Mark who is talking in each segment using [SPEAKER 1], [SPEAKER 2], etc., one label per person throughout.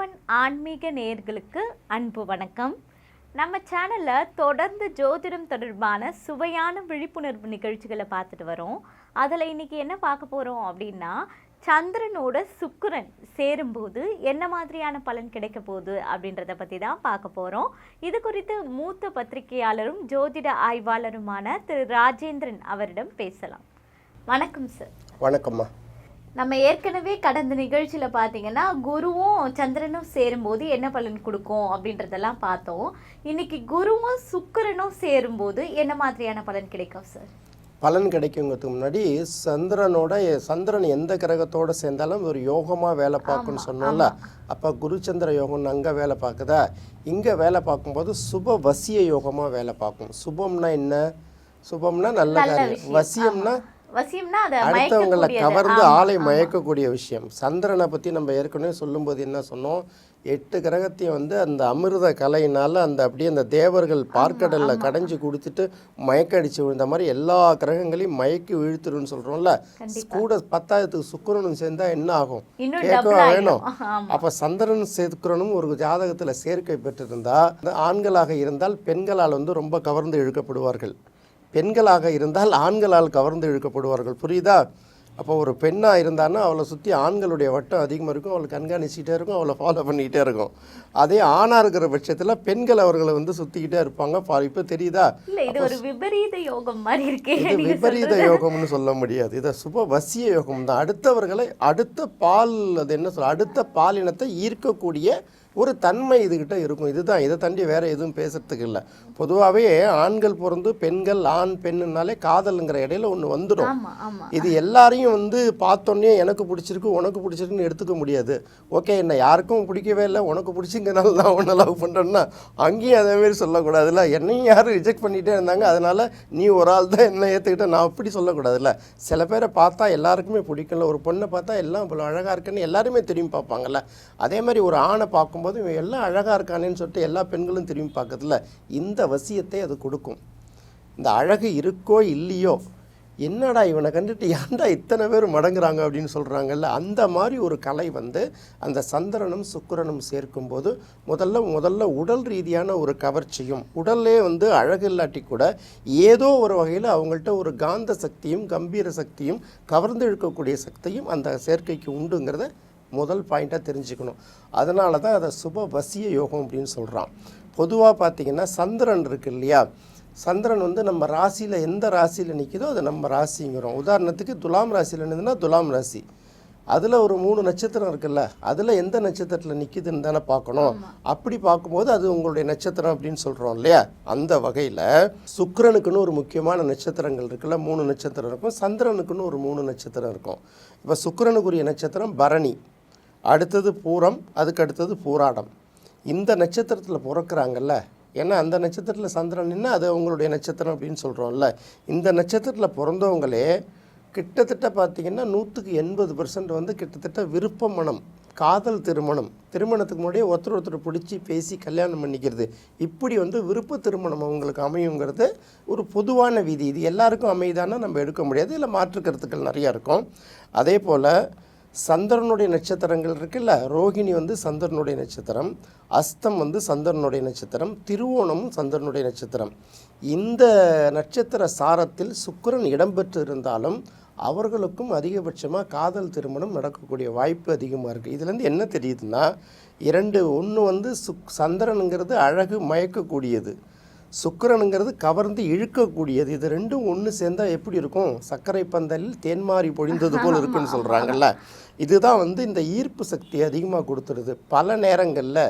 [SPEAKER 1] One ஆன்மீக நேயர்களுக்கு அன்பு வணக்கம். நம்ம சேனலில் தொடர்ந்து ஜோதிடம் தொடர்பான சுவையான விழிப்புணர்வு நிகழ்ச்சிகளை பார்த்துட்டு வரோம். அதில் இன்னைக்கு என்ன பார்க்க போகிறோம் அப்படின்னா சந்திரனோட சுக்கிரன் சேரும்போது என்ன மாதிரியான பலன் கிடைக்க போகுது அப்படின்றத பற்றி தான் பார்க்க போகிறோம் இது குறித்து மூத்த பத்திரிகையாளரும் ஜோதிட ஆய்வாளருமான திரு ராஜேந்திரன் அவரிடம் பேசலாம். வணக்கம் சார்
[SPEAKER 2] வணக்கம்மா.
[SPEAKER 1] நம்ம ஏற்கனவே கடந்த நிகழ்ச்சியில பார்த்தீங்கன்னா குருவும் சந்திரனும் சேரும்போது என்ன பலன் கொடுக்கும் அப்படின்றதெல்லாம் பார்த்தோம். இன்னைக்கு குருவும் சுக்கிரனும் சேரும்போது என்ன மாதிரியான பலன் கிடைக்கும் சார்
[SPEAKER 2] பலன் கிடைக்குங்கிறதுக்கு முன்னாடி சந்திரனோட சந்திரன் எந்த கிரகத்தோட சேர்ந்தாலும் ஒரு யோகமாக வேலை பார்க்கும்னு சொன்னோம்ல. அப்போ குருச்சந்திர யோகம் அங்கே வேலை பார்க்குதா? இங்கே வேலை பார்க்கும்போது சுப வசிய யோகமாக வேலை பார்க்கும். சுபம்னா என்ன? சுபம்னா நல்ல காரியம். வசியம்னா
[SPEAKER 1] வசியம்னா அதை
[SPEAKER 2] அடுத்தவங்களை. கவர்ந்து ஆளை. மயக்கக்கூடிய விஷயம். சந்திரனை பற்றி நம்ம ஏற்கனவே சொல்லும்போது என்ன சொன்னோம்? எட்டு கிரகத்தையும் வந்து அந்த அமிர்த கலையினால அந்த அப்படியே அந்த தேவர்கள் பார்க்கடல்ல கடைஞ்சு கொடுத்துட்டு மயக்க அடிச்சு விழுந்த மாதிரி எல்லா கிரகங்களையும் மயக்கி இழுத்துருன்னு சொல்றோம்ல. கூட பத்தாயிரத்துக்கு சுக்கிரனும் சேர்ந்தா என்ன ஆகும்? கேட்கவா வேணும். அப்ப சந்திரன் சேர்க்கிறனும் ஒரு ஜாதகத்துல சேர்க்கை பெற்றிருந்தா அந்த ஆண்களாக இருந்தால் பெண்களால் வந்து ரொம்ப கவர்ந்து இழுக்கப்படுவார்கள். பெண்களாக இருந்தால் ஆண்களால் கவர்ந்து இழுக்கப்படுவார்கள். புரியுதா? அப்போ ஒரு பெண்ணாக இருந்தான்னா அவளை சுற்றி ஆண்களுடைய வட்டம் அதிகமாக இருக்கும். அவளை கண்காணிச்சிக்கிட்டே இருக்கும். அவளை ஃபாலோ பண்ணிக்கிட்டே இருக்கும். அதே ஆணாக இருக்கிற பட்சத்தில் பெண்கள் அவர்களை வந்து சுற்றிக்கிட்டே இருப்பாங்க. இப்போ தெரியுதா?
[SPEAKER 1] இது ஒரு விபரீத யோகம் மாதிரி இருக்கே
[SPEAKER 2] இது விபரீத. யோகம்னு சொல்ல முடியாது. இதை சுப வசிய யோகம் தான் அடுத்தவர்களை அடுத்த பால் அது என்ன சொல்ல அடுத்த பாலினத்தை ஈர்க்கக்கூடிய ஒரு தன்மை இதுகிட்ட இருக்கும். இதுதான். இதை தாண்டி வேற எதுவும் பேசுறதுக்கு இல்லை. பொதுவாகவே ஆண்கள் பிறந்து பெண்கள் ஆண் பெண்ணுனாலே காதலுங்கிற இடையில ஒன்று வந்துடும். இது எல்லாரையும் வந்து பார்த்தோன்னே எனக்கு பிடிச்சிருக்கு உனக்கு பிடிச்சிருக்குன்னு எடுத்துக்க முடியாது. ஓகே என்ன யாருக்கும் பிடிக்கவே இல்லை. உனக்கு பிடிச்சிங்கனால நான் உன்னை லவ் பண்ணுறேன்னா அங்கேயும் அதே மாதிரி சொல்லக்கூடாதுல்ல. என்னையும் யாரும் ரிஜெக்ட் பண்ணிகிட்டே இருந்தாங்க. அதனால் நீ ஒரு ஆள் தான் என்ன ஏற்றுக்கிட்ட நான் அப்படி சொல்லக்கூடாதுல்ல. சில பேரை பார்த்தா எல்லாருக்குமே பிடிக்கல. ஒரு பொண்ணை பார்த்தா எல்லாம் இவ்வளோ அழகாக இருக்குன்னு எல்லாருமே திரும்பி பார்ப்பாங்கல்ல. அதே மாதிரி ஒரு ஆணை பார்க்கும்போது இவன் எல்லாம் அழகாக இருக்கானேன்னு சொல்லிட்டு எல்லா பெண்களும் திரும்பி பார்க்கறதுல இந்த வசியத்தை அது கொடுக்கும். இந்த அழகு இருக்கோ இல்லையோ என்னடா இவனை கண்டுட்டு ஏன்டா இத்தனை பேர் மடங்குறாங்க அப்படின்னு சொல்கிறாங்கல்ல அந்த மாதிரி ஒரு கலை வந்து அந்த சந்திரனும் சுக்கிரனும் சேர்க்கும்போது முதல்ல முதல்ல உடல் ரீதியான ஒரு கவர்ச்சியும் உடல்லே வந்து அழகு இல்லாட்டி கூட ஏதோ ஒரு வகையில் அவங்கள்ட்ட ஒரு காந்த சக்தியும் கம்பீர சக்தியும் கவர்ந்து இழுக்கக்கூடிய சக்தியும் அந்த சேர்க்கைக்கு உண்டுங்கிறத முதல் பாயிண்ட்டாக தெரிஞ்சுக்கணும். அதனால தான் அதை சுப வசிய யோகம் அப்படின்னு சொல்கிறான் பொதுவாக பார்த்தீங்கன்னா சந்திரன் இருக்கு இல்லையா? சந்திரன் வந்து நம்ம ராசியில் எந்த ராசியில் நிற்கிதோ அது நம்ம ராசிங்கிறோம். உதாரணத்துக்கு துலாம் ராசியில் இருந்ததுன்னா துலாம் ராசி. அதில் ஒரு மூணு நட்சத்திரம் இருக்குல்ல அதில் எந்த நட்சத்திரத்தில் நிற்கிதுன்னு தானே பார்க்கணும். அப்படி பார்க்கும்போது அது உங்களுடைய நட்சத்திரம் அப்படின்னு சொல்கிறோம் இல்லையா? அந்த வகையில் சுக்கிரனுக்குன்னு ஒரு முக்கியமான நட்சத்திரங்கள் இருக்குல்ல மூணு நட்சத்திரம் இருக்கும். சந்திரனுக்குன்னு ஒரு மூணு நட்சத்திரம் இருக்கும். இப்போ சுக்கிரனுக்குரிய நட்சத்திரம் பரணி. அடுத்தது பூரம் அதுக்கு அடுத்தது பூராடம். இந்த நட்சத்திரத்தில் பிறக்கிறாங்கல்ல ஏன்னா அந்த நட்சத்திரத்தில் சந்திரன் நின்று அது அவங்களுடைய நட்சத்திரம் அப்படின்னு சொல்கிறோம்ல இந்த நட்சத்திரத்தில் பிறந்தவங்களே கிட்டத்தட்ட பார்த்தீங்கன்னா நூற்றுக்கு எண்பது பர்சன்ட் வந்து கிட்டத்தட்ட விருப்ப மனம் காதல் திருமணம். திருமணத்துக்கு முன்னாடியே ஒருத்தர் ஒருத்தர் பிடிச்சி பேசி கல்யாணம் பண்ணிக்கிறது. இப்படி வந்து விருப்ப திருமணம் அவங்களுக்கு அமையுங்கிறது ஒரு பொதுவான விதி. இது எல்லாருக்கும் அமைதானா நம்ம எடுக்க முடியாது. இல்லை மாற்று கருத்துக்கள் நிறையா இருக்கும். அதே போல் சந்திரனுடைய நட்சத்திரங்கள் இருக்குல்ல ரோகிணி வந்து சந்திரனுடைய நட்சத்திரம் அஸ்தம் வந்து சந்திரனுடைய நட்சத்திரம் திருவோணமும் சந்திரனுடைய நட்சத்திரம். இந்த நட்சத்திர சாரத்தில் சுக்கரன் இடம்பெற்று இருந்தாலும் அவர்களுக்கும் அதிகபட்சமாக காதல் திருமணம் நடக்கக்கூடிய வாய்ப்பு அதிகமாக இருக்குது இதுலேருந்து என்ன தெரியுதுன்னா இரண்டு ஒன்று வந்து சுக் சந்திரனுங்கிறது அழகு மயக்கக்கூடியது. சுக்கிரனுங்கிறது கவர்ந்து இழுக்கக்கூடியது. இது ரெண்டும் ஒன்று சேர்ந்தா எப்படி இருக்கும்? சர்க்கரை பந்தலில் தேன்மாரி பொழிந்தது போல் இருக்குன்னு சொல்கிறாங்கல்ல இதுதான் வந்து இந்த ஈர்ப்பு சக்தி அதிகமாக கொடுத்துருது. பல நேரங்களில்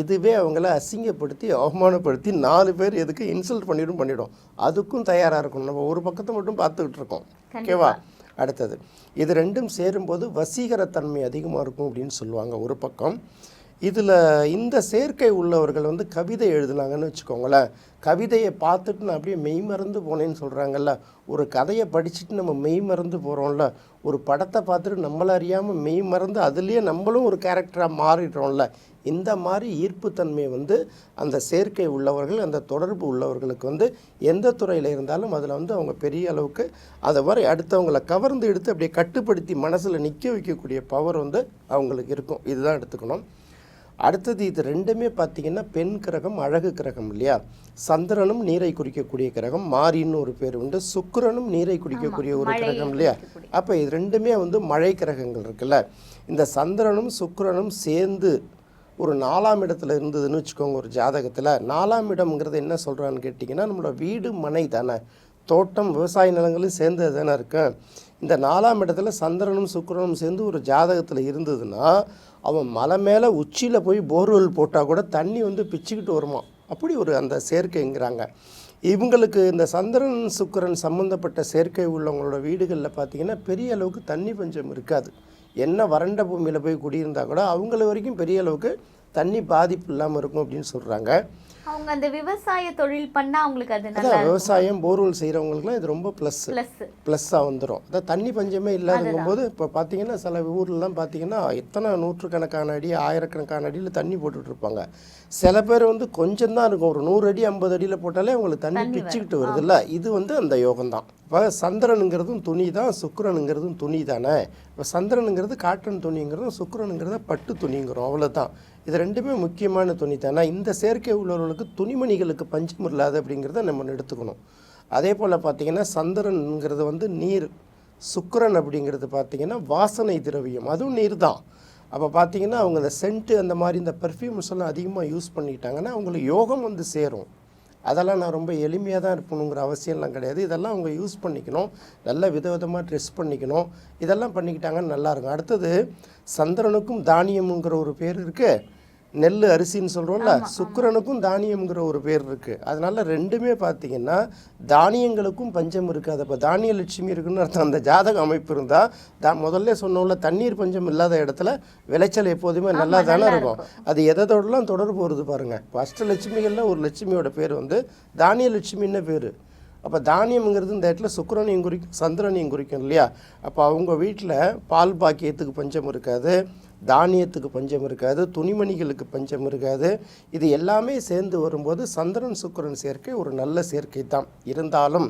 [SPEAKER 2] இதுவே அவங்கள அசிங்கப்படுத்தி அவமானப்படுத்தி நாலு பேர் எதுக்கு இன்சல்ட் பண்ணிடும் பண்ணிடும். அதுக்கும் தயாராக இருக்கணும். நம்ம ஒரு பக்கத்தை மட்டும் பார்த்துக்கிட்டு இருக்கோம். ஓகேவா? அடுத்தது. இது ரெண்டும் சேரும்போது வசீகரத்தன்மை அதிகமாக இருக்கும் அப்படின்னு சொல்லுவாங்க ஒரு பக்கம். இதில் இந்த சேர்க்கை உள்ளவர்கள் வந்து கவிதை எழுதுனாங்கன்னு வச்சுக்கோங்களேன். கவிதையை பார்த்துட்டு நான் அப்படியே மெய் மறந்து போனேன்னு சொல்கிறாங்கல்ல ஒரு கதையை படிச்சுட்டு நம்ம மெய் மறந்து போகிறோம்ல ஒரு படத்தை பார்த்துட்டு நம்மள அறியாமல் மெய் மறந்து அதுலேயே நம்மளும் ஒரு கேரக்டராக மாறிடுறோம்ல. இந்த மாதிரி ஈர்ப்புத்தன்மை வந்து அந்த சேர்க்கை உள்ளவர்கள் அந்த தொடர்பு உள்ளவர்களுக்கு வந்து எந்த துறையில் இருந்தாலும் அதில் வந்து அவங்க பெரிய அளவுக்கு அதை மாதிரி அடுத்தவங்களை கவர்ந்து எடுத்து அப்படியே கட்டுப்படுத்தி மனசில் நிற்க வைக்கக்கூடிய பவர் வந்து அவங்களுக்கு இருக்கும். இதுதான் எடுத்துக்கணும். அடுத்தது இது ரெண்டுமே பார்த்தீங்கன்னா பெண் கிரகம் அழகு கிரகம் இல்லையா? சந்திரனும் நீரை குறிக்கக்கூடிய கிரகம் மாரின்னு ஒரு பேர் உண்டு சுக்கிரனும் நீரை குறிக்கக்கூடிய ஒரு கிரகம் இல்லையா. அப்போ இது ரெண்டுமே வந்து மழை கிரகங்கள் இருக்குல்ல? இந்த சந்திரனும் சுக்கிரனும் சேர்ந்து ஒரு நாலாம் இடத்துல இருந்ததுன்னு வச்சுக்கோங்க ஒரு ஜாதகத்தில். நாலாம் இடம்ங்கிறது என்ன சொல்கிறான்னு கேட்டிங்கன்னா நம்மளோட வீடு மனை தானே. தோட்டம் விவசாய நிலங்களும் சேர்ந்தது தானே இருக்கு. இந்த நாலாம் இடத்துல சந்திரனும் சுக்கிரனும் சேர்ந்து ஒரு ஜாதகத்தில் இருந்ததுன்னா அவன் மலை மேலே உச்சியில் போய் போர்வெல் போட்டால் கூட தண்ணி வந்து பிச்சுக்கிட்டு வருமா? அப்படி ஒரு அந்த சேர்க்கைங்கிறாங்க இவங்களுக்கு இந்த சந்திரன் சுக்கிரன் சம்மந்தப்பட்ட சேர்க்கை உள்ளவங்களோட வீடுகளில் பார்த்தீங்கன்னா பெரிய அளவுக்கு தண்ணி பஞ்சம் இருக்காது. என்ன வறண்ட பூமியில் போய் குடியிருந்தால் கூட அவங்கள வரைக்கும் பெரிய அளவுக்கு தண்ணி பாதிப்பு இல்லாமல் இருக்கும் அப்படின்னு சொல்கிறாங்க
[SPEAKER 1] அவங்க அந்த விவசாய தொழில் பண்ணா அவங்களுக்கு அது நல்லா
[SPEAKER 2] விவசாயம் போர்வெல் செய்கிறவங்களுக்குலாம் இது ரொம்ப ப்ளஸ்
[SPEAKER 1] பிளஸ்
[SPEAKER 2] ப்ளஸ்ஸாக வந்துடும் அதான் தண்ணி பஞ்சமே இல்லாதங்கும்போது இப்போ பார்த்தீங்கன்னா சில ஊர்லலாம் பார்த்தீங்கன்னா எத்தனை நூற்றுக்கணக்கான அடி ஆயிரக்கணக்கான அடியில் தண்ணி போட்டுட்டு இருப்பாங்க. சில பேர் வந்து கொஞ்சம் தான் இருக்கும். ஒரு நூறு அடி ஐம்பது அடியில் போட்டாலே அவங்களுக்கு தண்ணி பிச்சுக்கிட்டு வருதுல்ல. இது வந்து அந்த யோகம் தான் இப்போ சந்திரனுங்கிறதும் துணி தான் சுக்கிரனுங்கிறதும் துணி தானே இப்போ சந்திரனுங்கிறது காட்டன் துணிங்கிறதும் சுக்கிரனுங்கிறத பட்டு துணிங்கிறோம். அவ்வளோதான் இது ரெண்டுமே முக்கியமான துணி தான். இந்த செயற்கை உள்ளவர்களுக்கு துணிமணிகளுக்கு பஞ்சம் இல்லாது அப்படிங்கிறத நம்ம எடுத்துக்கணும். அதே போல் பார்த்திங்கன்னா சந்திரன்ங்கிறது வந்து நீர் சுக்கரன் அப்படிங்கிறது பார்த்தீங்கன்னா வாசனை திரவியம். அதுவும் நீர் தான். அப்போ பார்த்தீங்கன்னா அவங்க இந்த சென்ட்டு அந்த மாதிரி இந்த பெர்ஃப்யூம்ஸ் எல்லாம் அதிகமாக யூஸ் பண்ணிட்டாங்கன்னா அவங்களுக்கு யோகம் வந்து சேரும். அதெல்லாம் நான் ரொம்ப எளிமையாக தான் இருக்கணுங்கிற அவசியம்லாம் கிடையாது. இதெல்லாம் அவங்க யூஸ் பண்ணிக்கணும். நல்ல விதவிதமாக ட்ரெஸ் பண்ணிக்கணும். இதெல்லாம் பண்ணிக்கிட்டாங்கன்னா நல்லாயிருக்கும் அடுத்தது சந்திரனுக்கும் தானியமுங்கிற ஒரு பேர் இருக்குது நெல் அரிசின்னு சொல்கிறோம்ல சுக்கிரனுக்கும் தானியம்ங்கிற ஒரு பேர் இருக்குது அதனால ரெண்டுமே பார்த்தீங்கன்னா தானியங்களுக்கும் பஞ்சம் இருக்காது. அப்போ தானிய லட்சுமி இருக்குன்னு அர்த்தம். அந்த ஜாதக அமைப்பு இருந்தால் தா முதல்ல சொன்னோம்ல தண்ணீர் பஞ்சம் இல்லாத இடத்துல விளைச்சல் எப்போதுமே நல்லா தானே இருக்கும். அது எதோடலாம் தொடர்பு வருது பாருங்கள் இப்போ அஷ்டலட்சுமிகளில் ஒரு லட்சுமியோட பேர் வந்து தானிய லட்சுமின்னு பேர். அப்போ தானியம்ங்கிறது இந்த இடத்துல சுக்கரனையும் குறிக்கும் சந்திரனையும் குறிக்கும் இல்லையா? அப்போ அவங்க வீட்டில் பால் பாக்கியத்துக்கு பஞ்சம் இருக்காது தானியத்துக்கு பஞ்சம் இருக்காது துணிமணிகளுக்கு பஞ்சம் இருக்காது. இது எல்லாமே சேர்ந்து வரும்போது சந்திரன் சுக்கிரன் சேர்க்கை ஒரு நல்ல சேர்க்கை தான். இருந்தாலும்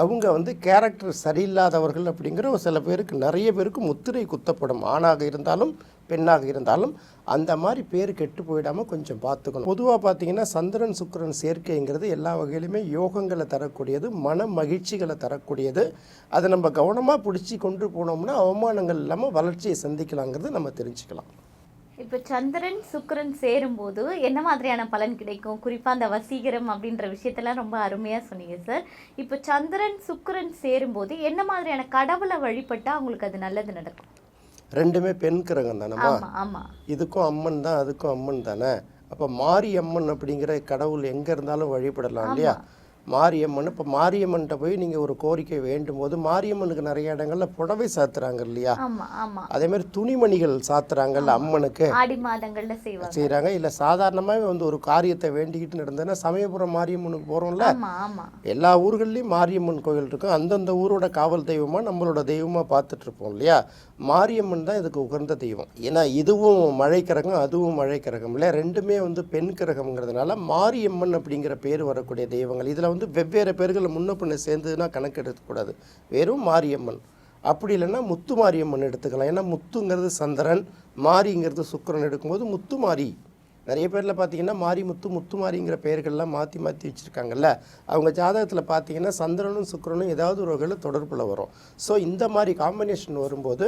[SPEAKER 2] அவங்க வந்து கேரக்டர் சரியில்லாதவர்கள் அப்படிங்கிற சில பேருக்கு நிறைய பேருக்கு முத்திரை குத்தப்படும். ஆணாக இருந்தாலும் பெண்ணாக இருந்தாலும் அந்த மாதிரி பேர் கெட்டு போயிடாமல் கொஞ்சம் பார்த்துக்கணும். பொதுவாக பார்த்தீங்கன்னா சந்திரன் சுக்கிரன் சேர்க்கைங்கிறது எல்லா வகையிலுமே யோகங்களை தரக்கூடியது மன மகிழ்ச்சிகளை தரக்கூடியது. அதை நம்ம கவனமாக பிடிச்சி கொண்டு போனோம்னா அவமானங்கள் இல்லாமல் வளர்ச்சியை சந்திக்கலாங்கிறது நம்ம தெரிஞ்சுக்கலாம்.
[SPEAKER 1] இப்போ சந்திரன் சுக்கிரன் சேரும்போது என்ன மாதிரியான பலன் கிடைக்கும்? குறிப்பாக அந்த வசீகரம் அப்படின்ற விஷயத்தெல்லாம் ரொம்ப அருமையாக சொன்னீங்க சார் இப்போ சந்திரன் சுக்கிரன் சேரும்போது என்ன மாதிரியான கடவுளை வழிபட்டா அவங்களுக்கு அது நல்லது நடக்கும்?
[SPEAKER 2] ரெண்டுமே பெண் கிரகம் தானம்மா? இதுக்கும் அம்மன் தான் அதுக்கும் அம்மன் தானே? அப்போ மாரியம்மன் அப்படிங்கிற கடவுள் எங்கே இருந்தாலும் வழிபடலாம் இல்லையா? மாரியம்மன். இப்போ மாரியம்மன்கிட்ட போய் நீங்கள் ஒரு கோரிக்கை வேண்டும் போது மாரியம்மனுக்கு நிறைய இடங்கள்ல புடவை சாத்துறாங்க இல்லையா? அதே மாதிரி துணிமணிகள் சாத்துறாங்கல்ல அம்மனுக்கு. செய்கிறாங்க இல்லை சாதாரணமாகவே வந்து ஒரு காரியத்தை வேண்டிக்கிட்டு நடந்ததுன்னா சமயபுரம் மாரியம்மனுக்கு போகிறோம்ல எல்லா ஊர்கள்லேயும் மாரியம்மன் கோயில் இருக்கும் அந்தந்த ஊரோட காவல் தெய்வமாக நம்மளோட தெய்வமாக பார்த்துட்டு இருப்போம் இல்லையா? மாரியம்மன் தான் இதுக்கு உகந்த தெய்வம். ஏன்னா இதுவும் மழை கிரகம் அதுவும் மழை கிரகம் இல்லையா? ரெண்டுமே வந்து பெண் கிரகம்ங்கிறதுனால மாரியம்மன் அப்படிங்கிற பேர் வரக்கூடிய தெய்வங்கள். இதில் வந்து வெவ்வேறு பேர்களில் முன்ன பின்ன சேர்ந்ததுன்னா கணக்கு எடுக்கக்கூடாது வெறும் மாரியம்மன். அப்படி இல்லைன்னா முத்து மாரியம்மன் எடுத்துக்கலாம். ஏன்னா முத்துங்கிறது சந்திரன் மாரிங்கிறது சுக்கிரன் எடுக்கும்போது முத்து மாரி. நிறைய பேரில் பார்த்தீங்கன்னா மாரிமுத்து முத்துமாரிங்கிற பெயர்கள்லாம் மாற்றி மாற்றி வச்சுருக்காங்கல்ல. அவங்க ஜாதகத்தில் பார்த்தீங்கன்னா சந்திரனும் சுக்கரனும் ஏதாவது ஒரு வகையில் தொடர்பில் வரும். ஸோ இந்த மாதிரி காம்பினேஷன் வரும்போது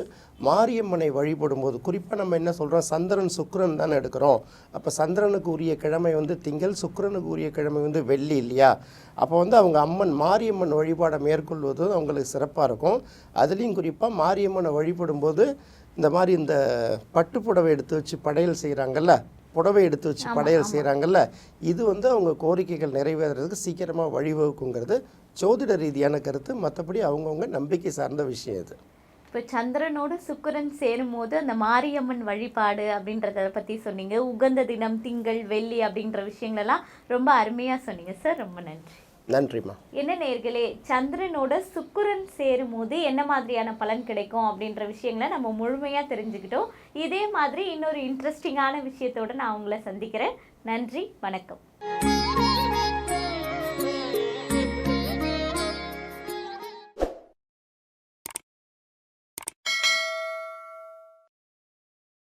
[SPEAKER 2] மாரியம்மனை வழிபடும் போது குறிப்பாக நம்ம என்ன சொல்கிறோம் சந்திரன் சுக்கரன் தானே எடுக்கிறோம். அப்போ சந்திரனுக்கு உரிய கிழமை வந்து திங்கள் சுக்கரனுக்கு உரிய கிழமை வந்து வெள்ளி இல்லையா? அப்போ வந்து அவங்க அம்மன் மாரியம்மன் வழிபாடை மேற்கொள்வது அவங்களுக்கு சிறப்பாக இருக்கும். அதுலேயும் குறிப்பாக மாரியம்மனை வழிபடும்போது இந்த மாதிரி இந்த பட்டுப்புடவை எடுத்து வச்சு படையல் செய்கிறாங்கல்ல புடவை எடுத்து வச்சு படையல் செய்கிறாங்கல்ல இது வந்து அவங்க கோரிக்கைகள் நிறைவேறதுக்கு சீக்கிரமாக வழிவகுக்குங்கிறது ஜோதிட ரீதியான கருத்து. மற்றபடி அவங்கவுங்க நம்பிக்கை சார்ந்த விஷயம் இது.
[SPEAKER 1] இப்போ சந்திரனோட சுக்கிரன் சேரும்போது அந்த மாரியம்மன் வழிபாடு அப்படின்றத பத்தி சொன்னீங்க. உகந்த தினம் திங்கள் வெள்ளி அப்படின்ற விஷயங்களெல்லாம் ரொம்ப அருமையா சொன்னீங்க. சார் ரொம்ப நன்றி.
[SPEAKER 2] நன்றிம்மா
[SPEAKER 1] என்ன நேர்களே சந்திரனோட சுக்குரன் சேரும் போது என்ன மாதிரியான பலன் கிடைக்கும் அப்படின்ற விஷயங்களை நம்ம முழுமையாக தெரிஞ்சுக்கிட்டோம். இதே மாதிரி இன்னொரு இன்ட்ரெஸ்டிங்கான விஷயத்தோட நான் உங்களை சந்திக்கிறேன். நன்றி வணக்கம்.